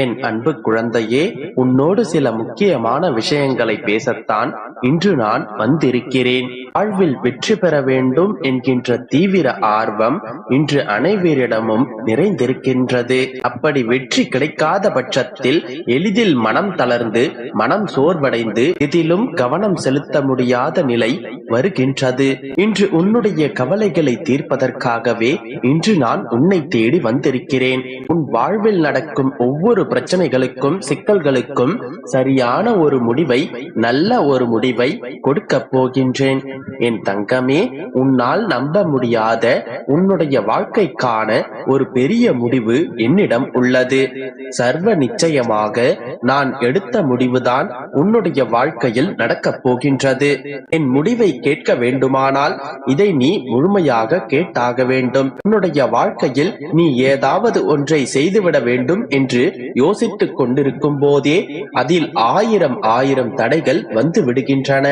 என் அன்பு குழந்தையே உன்னோடு சில முக்கியமான விஷயங்களை பேசத்தான் இன்று நான் வந்திருக்கிறேன். வாழ்வில் வெற்றி பெற வேண்டும் என்கின்ற தீவிர ஆர்வம் இன்று அனைவரிடமும் நிறைந்திருக்கின்றது. அப்படி வெற்றி கிடைக்காத பட்சத்தில் எளிதில் மனம் தளர்ந்து மனம் சோர்வடைந்து இதிலும் கவனம் செலுத்த முடியாத நிலை வருகின்றது. இன்று உன்னுடைய கவலைகளை தீர்ப்பதற்காகவே இன்று நான் உன்னை தேடி வந்திருக்கிறேன். உன் வாழ்வில் நடக்கும் ஒவ்வொரு பிரச்சனைகளுக்கும் சிக்கல்களுக்கும் சரியான ஒரு முடிவை நல்ல ஒரு முடிவை கொடுக்க போகின்றேன். என் தங்கமே உன்னால் நம்ப முடியாத உன்னுடைய வாழ்க்கைக்கான ஒரு பெரிய முடிவு என்னிடம் உள்ளது. சர்வ நிச்சயமாக நான் எடுத்த முடிவுதான் உன்னுடைய வாழ்க்கையில் நடக்கப் போகின்றது. என் முடிவை கேட்க வேண்டுமானால் இதை நீ முழுமையாக கேட்டாக வேண்டும். உன்னுடைய வாழ்க்கையில் நீ ஏதாவது ஒன்றை செய்துவிட வேண்டும் என்று யோசித்துக் கொண்டிருக்கும் போதே அதில் ஆயிரம் ஆயிரம் தடைகள் வந்து விடுகின்றன.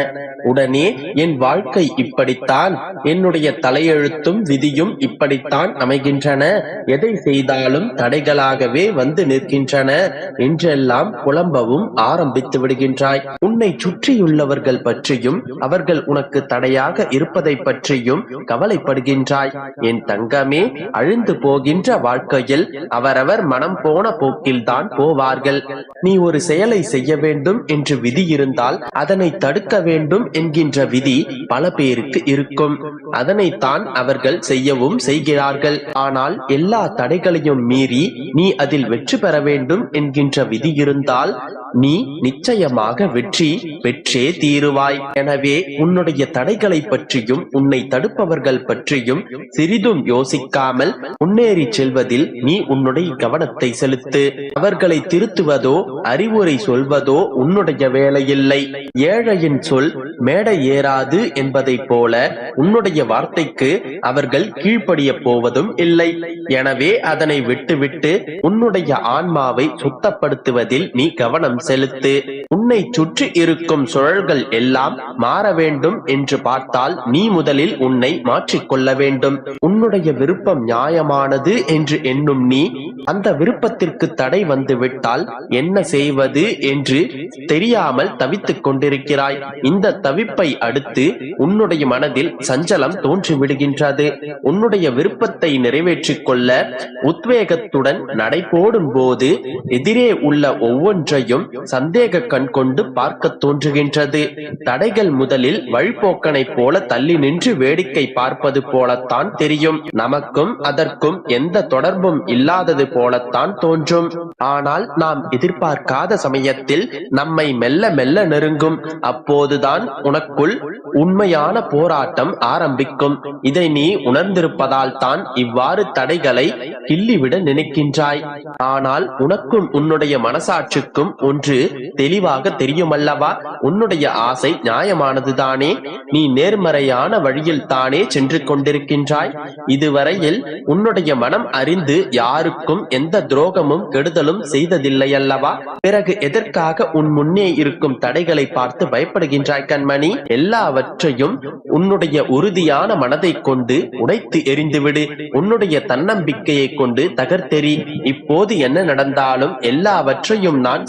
உடனே என் வாழ்க்கை இப்படித்தான் என்னுடைய தலையெழுத்தும் விதியும் இப்படித்தான் அமைகின்றன. எதை செய்தாலும் தடைகளாகவே வந்து நிற்கின்றன. என்றெல்லாம் புலம்பவும் ஆரம்பித்து விடுகின்றாய். உன்னை சுற்றியுள்ளவர்கள் பற்றியும் அவர்கள் உனக்கு தடையாக இருப்பதை பற்றியும் கவலைப்படுகின்றாய். என் தங்கமே அழிந்து போகின்ற வாழ்க்கையில் அவரவர் மனம் போன போக்கில்தான் போவார்கள். நீ ஒரு செயலை செய்ய வேண்டும் என்று விதி இருந்தால் அதனை தடுக்க வேண்டும் என்கின்ற விதி பல பேருக்கு இருக்கும். அதனைத்தான் அவர்கள் செய்யவும் செய்கிறார்கள். ஆனால் எல்லா தடைகளையும் மீறி நீ அதில் வெற்றி பெற வேண்டும் என்கின்ற விதி இருந்தால் நீ நிச்சயமாக வெற்றி பெற்றே தீருவாய். எனவே உன்னுடைய தடைகளை பற்றியும் உன்னை தடுப்பவர்கள் பற்றியும் சிறிதும் யோசிக்காமல் முன்னேறி செல்வதில் நீ உன்னுடைய கவனத்தை செலுத்து. அவர்களை திருத்துவதோ அறிவுரை சொல்வதோ உன்னுடைய வேலையில்லை. ஏழையின் சொல் மேடை ஏறாது என்பதைப் போல உன்னுடைய வார்த்தைக்கு அவர்கள் கீழ்ப்படிய போவதும் இல்லை. எனவே அதனை விட்டுவிட்டு உன்னுடைய ஆன்மாவை சுத்தப்படுத்துவதில் நீ கவனம் செலுத்து. உன்னை சுற்றி இருக்கும் சுழல்கள் எல்லாம் மாற வேண்டும் என்று பார்த்தால் நீ முதலில் உன்னை மாற்றிக்கொள்ள வேண்டும். உன்னுடைய விருப்பம் நியாயமானது என்று எண்ணும் நீ அந்த விருப்பத்திற்கு தடை வந்துவிட்டால் என்ன செய்வது என்று தெரியாமல் தவித்துக் கொண்டிருக்கிறாய். இந்த தவிப்பை அடுத்து உன்னுடைய மனதில் சஞ்சலம் தோன்றிவிடுகின்றது. உன்னுடைய விருப்பத்தை நிறைவேற்றிக் கொள்ள உத்வேகத்துடன் நடைபோடும் போது எதிரே உள்ள ஒவ்வொன்றையும் சந்தேக கண் கொண்டு பார்க்க தோன்றுகின்றது. தடைகள் முதலில் வழிபோக்கனைப் போல தள்ளி நின்று வேடிக்கை பார்ப்பது போலத்தான் தெரியும். நமக்கும் அதற்கும் எந்த தொடர்பும் இல்லாதது போலத்தான் தோன்றும். ஆனால் நாம் எதிர்பார்க்காத சமயத்தில் நம்மை மெல்ல மெல்ல நெருங்கும். அப்போதுதான் உனக்குள் உண்மையான போராட்டம் ஆரம்பிக்கும். இதை நீ உணர்ந்திருப்பதால் தான் இவ்வாறு தடைகளை கிள்ளிவிட நினைக்கின்றாய். ஆனால் உனக்கும் உன்னுடைய மனசாட்சிக்கும் ஒன்று தெளிவாக தெரியுமல்லவா? உன்னுடைய ஆசை நியாயமானதுதானே? நீ நேர்மறையான வழியில் தானே சென்று கொண்டிருக்கின்றாய்? இதுவரையில் உன்னுடைய மனம் அறிந்து யாருக்கும் எந்த துரோகமும் கெடுதலும் செய்ததில்லையல்லவா? பிறகு எதற்காக உன் முன்னே இருக்கும் தடைகளை பார்த்து பயப்படுகின்றாய் கண்மணி? எல்லாவற்றையும் உன்னுடைய உறுதியான மனதை கொண்டு உடைத்து எரிந்துவிடு உன்னுடைய தன்னம்பிக்கையை கொண்டு தகர்த்தெறி. இப்போது என்ன நடந்தாலும் எல்லாவற்றையும் நான்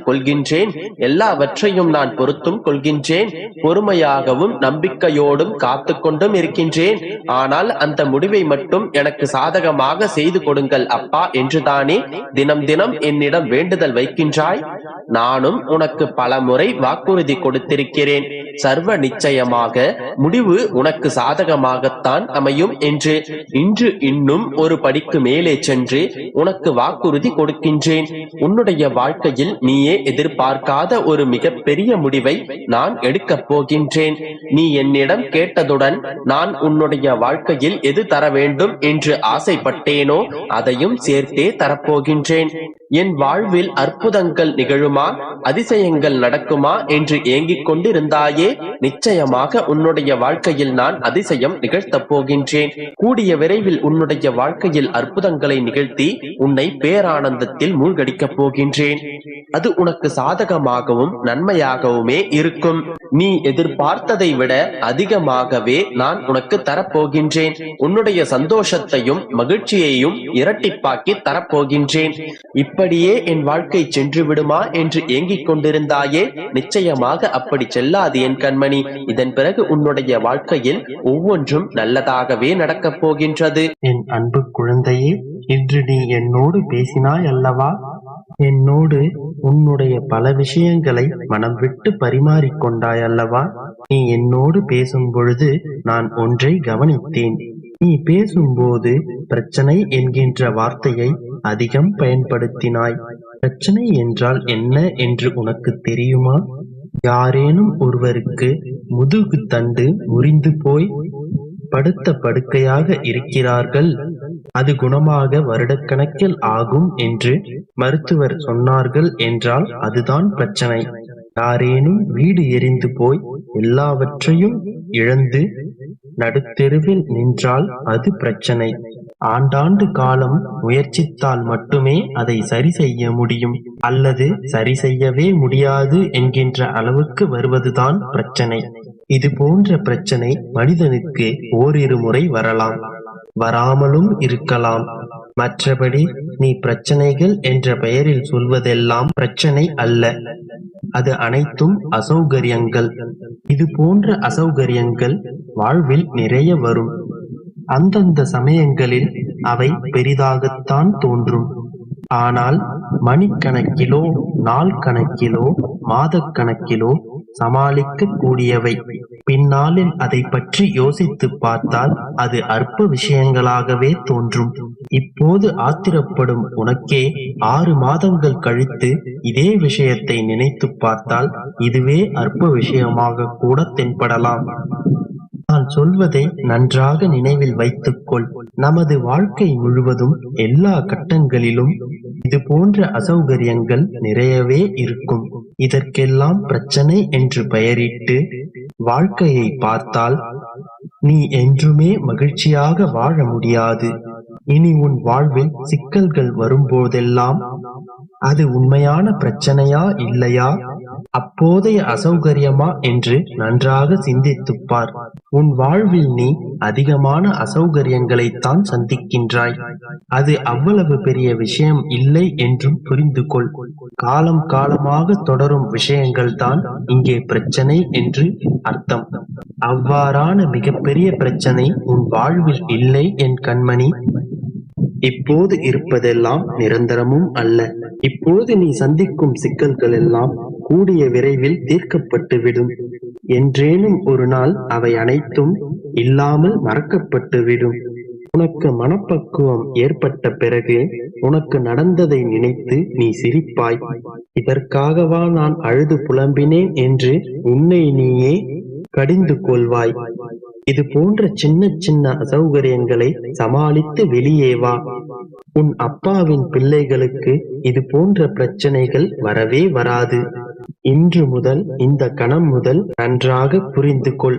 சகித்துக் கொள்கின்றேன். எல்லாவற்றையும் நான் பொறுத்தும் கொள்கின்றேன். பொறுமையாகவும் நம்பிக்கையோடும் காத்து கொண்டும் இருக்கின்றேன். ஆனால் அந்த முடிவை மட்டும் எனக்கு சாதகமாக செய்து கொடுங்கள் அப்பா என்றுதானே தினம் தினம் என்னிடம் வேண்டுதல் வைக்கின்றாய். நானும் உனக்கு பல முறை வாக்குறுதி கொடுத்திருக்கிறேன். சர்வ நிச்சயமாக முடிவு உனக்கு சாதகமாகத்தான் அமையும் என்று. இன்று இன்னும் ஒரு படிக்கு மேலே சென்று உனக்கு வாக்குறுதி கொடுக்கின்றேன். உன்னுடைய வாழ்க்கையில் நீ நீயே எதிர்பார்க்காத ஒரு மிகப்பெரிய முடிவை நான் எடுக்கப் போகின்றேன். நீ என்னிடம் கேட்டதுடன் நான் உன்னுடைய வாழ்க்கையில் எது தர வேண்டும் என்று ஆசைப்பட்டேனோ அதையும் சேர்த்தே தரப்போகின்றேன். என் வாழ்வில் அற்புதங்கள் நிகழுமா? அதிசயங்கள் நடக்குமா? என்று ஏங்கிக் கொண்டிருந்தாயே நிச்சயமாக உன்னுடைய வாழ்க்கையில் நான் அதிசயம் நிகழ்த்தப் போகின்றேன். கூடிய விரைவில் உன்னுடைய வாழ்க்கையில் அற்புதங்களை நிகழ்த்தி உன்னை பேரானந்தத்தில் மூழ்கடிக்கப் போகின்றேன். அது அது உனக்கு சாதகமாகவும் நன்மையாகவுமே இருக்கும். நீ எதிர்பார்த்ததை விட அதிகமாகவே நான் உனக்கு தரப்போகின்றேன். உன்னுடைய சந்தோஷத்தையும் மகிழ்ச்சியையும் இரட்டிப்பாக்கி தரப்போகின்றேன். இப்படியே என் வாழ்க்கை சென்று விடுமா என்று ஏங்கிக் கொண்டிருந்தாயே? நிச்சயமாக அப்படி செல்லாது என் கண்மணி. இதன் பிறகு உன்னுடைய வாழ்க்கையில் ஒவ்வொன்றும் நல்லதாகவே நடக்கப் போகின்றது. என் அன்பு குழந்தையே இன்று நீ என்னோடு பேசினாய் அல்லவா? என்னோடு உன்னுடைய பல விஷயங்களை மனம் விட்டு பரிமாறிக்கொண்டாய் அல்லவா நீ என்னோடு பேசும் பொழுது நான் ஒன்றை கவனித்தேன். நீ பேசும்போது பிரச்சனை என்கின்ற வார்த்தையை அதிகம் பயன்படுத்தினாய். பிரச்சனை என்றால் என்ன என்று உனக்கு தெரியுமா? யாரேனும் ஒருவருக்கு முதுகு தண்டு முறிந்து போய் படுத்த படுக்கையாக இருக்கிறார்கள். அது குணமாக வருடக்கணக்கில் ஆகும் என்று மருத்துவர் சொன்னார்கள் என்றால் அதுதான் பிரச்சனை. யாரேனும் வீடு எரிந்து போய் எல்லாவற்றையும் இழந்து நடுத்தெருவில் நின்றால் அது பிரச்சனை. ஆண்டாண்டு காலம் முயற்சித்தால் மட்டுமே அதை சரி செய்ய முடியும். அல்லது சரி செய்யவே முடியாது என்கின்ற அளவுக்கு வருவதுதான் பிரச்சனை. இது போன்ற பிரச்சனை மனிதனுக்கு ஓரிரு முறை வரலாம். வராமலும் இருக்கலாம். மற்றபடி நீ பிரச்சனைகள் என்ற பெயரில் சொல்வதெல்லாம் பிரச்சனை அல்ல. அது அனைத்தும் அசௌகரியங்கள். இது போன்ற அசௌகரியங்கள் வாழ்வில் நிறைய வரும். அந்தந்த சமயங்களில் அவை பெரிதாகத்தான் தோன்றும். ஆனால் மணிக்கணக்கிலோ நாள் கணக்கிலோ மாதக்கணக்கிலோ சமாளிக்க கூடியவை பின்னாளில் அதை பற்றி யோசித்து பார்த்தால் அது அற்ப விஷயங்களாகவே தோன்றும். இப்போது ஆத்திரப்படும் உனக்கே ஆறு மாதங்கள் கழித்து இதே விஷயத்தை நினைத்து பார்த்தால் இதுவே அற்ப விஷயமாக கூட தென்படலாம். நான் சொல்வதை நன்றாக நினைவில் வைத்துக்கொள் நமது வாழ்க்கை முழுவதும் எல்லா கட்டங்களிலும் இது போன்ற அசௌகரியங்கள் நிறையவே இருக்கும். இதற்கெல்லாம் பிரச்சனை என்று பெயரிட்டு வாழ்க்கையை பார்த்தால் நீ என்றுமே மகிழ்ச்சியாக வாழ முடியாது. இனி உன் வாழ்வில் சிக்கல்கள் வரும்போதெல்லாம் அது உண்மையான பிரச்சனையா இல்லையா? அப்போதைய அசௌகரியமா என்று நன்றாக சிந்தித்துப் பார் உன் வாழ்வில் நீ அதிகமான அசௌகரியங்களைத்தான் சந்திக்கின்றாய். அது அவ்வளவு பெரிய விஷயம் இல்லை என்றும் புரிந்து கொள் காலம் காலமாக தொடரும் விஷயங்கள் தான் இங்கே பிரச்சனை என்று அர்த்தம். அவ்வாறான மிகப்பெரிய பிரச்சனை உன் வாழ்வில் இல்லை என் கண்மணி. இப்போது இருப்பதெல்லாம் நிரந்தரமும் அல்ல. இப்போது நீ சந்திக்கும் சிக்கல்கள் எல்லாம் கூடிய விரைவில் தீர்க்கப்பட்டுவிடும். என்றேனும் ஒரு நாள் அவை அனைத்தும் இல்லாமல் மறக்கப்பட்டுவிடும். உனக்கு மனப்பக்குவம் ஏற்பட்ட பிறகு உனக்கு நடந்ததை நினைத்து நீ சிரிப்பாய். இதற்காகவா நான் அழுது புலம்பினேன் என்று உன்னை நீயே கடிந்து கொள்வாய். இது போன்ற சின்ன சின்ன அசௌகரியங்களை சமாளித்து வெளியே வா. உன் அப்பாவின் பிள்ளைகளுக்கு இது போன்ற பிரச்சனைகள் வரவே வராது. இன்று முதல் இந்த கணம் முதல் நன்றாக புரிந்து கொள்